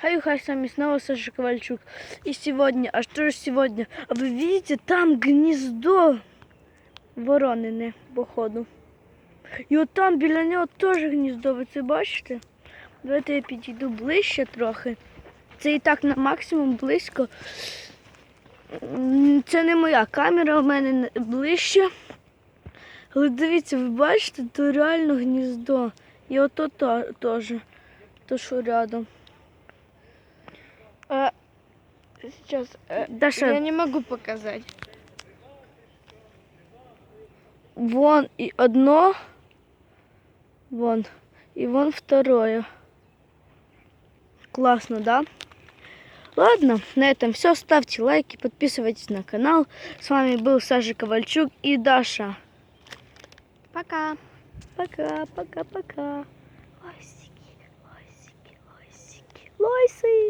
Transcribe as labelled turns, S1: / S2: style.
S1: Хай хай с вами снова Саша Ковальчук. И сегодня, а что же сегодня? А вы видите, там гнездо воронене, походу. І от там біля нього теж гніздо, ви це бачите? Давайте я підійду ближче трохи. Це і так на максимум близько. Це не моя камера, у мене ближче. Але дивіться, ви бачите, то реально гніздо. І ото то- теж. То що рядом.
S2: Сейчас. э,
S1: Даша,
S2: Я не могу показать.
S1: Вон и одно, вон, и вон второе. Классно, да? Ладно, на этом все. Ставьте лайки, подписывайтесь на канал. С вами был Саша Ковальчук и Даша.
S2: Пока.
S1: Пока, пока, пока.